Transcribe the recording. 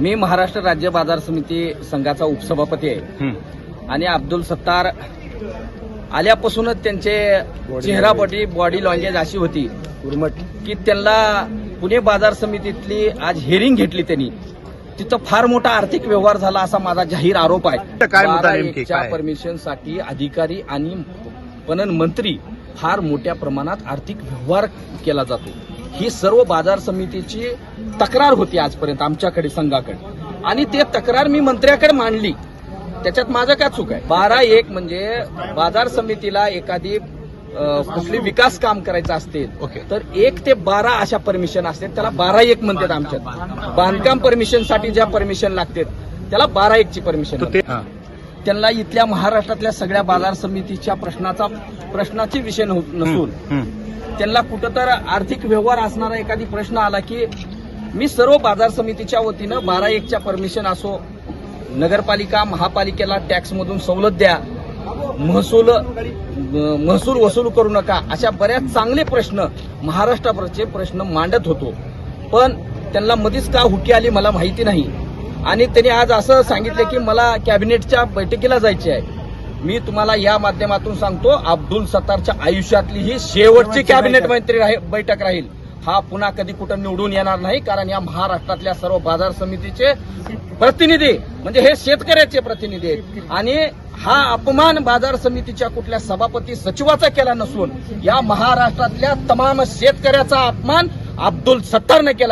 मी महाराष्ट्र राज्य बाजार समिती संघाचा उपसभापती आहे. आणि अब्दुल सत्तार आल्यापासूनच त्यांचे चेहरा बॉडी बॉडी लँग्वेज अशी होती. की त्यांना पुणे बाजार समितीतली आज हिअरिंग घेतली त्यांनी. तिथं फार मोठा आर्थिक व्यवहार झाला असा माझा जाहीर आरोप आहे? काय? परमिशनसाठी अधिकारी आणि पणन मंत्री फार मोठ्या प्रमाणात आर्थिक व्यवहार केला जातो. ही सर्व बाजार समितीची तक्रार होती आजपर्यंत आमच्याकडे संघाकडे. आणि ते तक्रार मी मंत्र्याकडे मांडली. त्याच्यात माझं काय चूक आहे? बारा एक म्हणजे बाजार समितीला एखादी कुठली विकास काम करायचं असते ओके. तर एक ते बारा अशा परमिशन असतात त्याला बारा एक म्हणतात आमच्यात. बांधकाम परमिशनसाठी ज्या परमिशन लागतात त्याला बारा एकची परमिशन तर ते हां. त्यांना इथल्या महाराष्ट्रातल्या सगळ्या बाजार समितीच्या प्रश्नाचा प्रश्नाचे विषय नसून. त्यांना कुठं तर आर्थिक व्यवहार असणारा एखादी प्रश्न आला की मी सर्व बाजार समितीच्या वतीनं बारा एकच्या परमिशन असो नगरपालिका महापालिकेला टॅक्समधून सवलत द्या महसूल महसूल वसूल करू नका अशा बऱ्याच चांगले प्रश्न महाराष्ट्रावरचे प्रश्न मांडत होतो पण त्यांना मधीच का हुकी आली मला माहिती नाही आणि त्यांनी आज असं सांगितलं की मला कॅबिनेटच्या बैठकीला जायचे आहे मी तुम्हाला या माध्यमातून सांगतो अब्दुल सत्तारच्या आयुष्यातली ही शेवटची कॅबिनेट मंत्री बैठक राहील. हा पुन्हा कधी कुठं निवडून येणार नाही कारण या महाराष्ट्रातल्या सर्व बाजार समितीचे प्रतिनिधी म्हणजे हे शेतकऱ्याचे प्रतिनिधी आहेत. आणि हा अपमान बाजार समितीच्या कुठल्या सभापती सचिवाचा केला नसून या महाराष्ट्रातल्या तमाम शेतकऱ्याचा अपमान अब्दुल सत्तारने केला.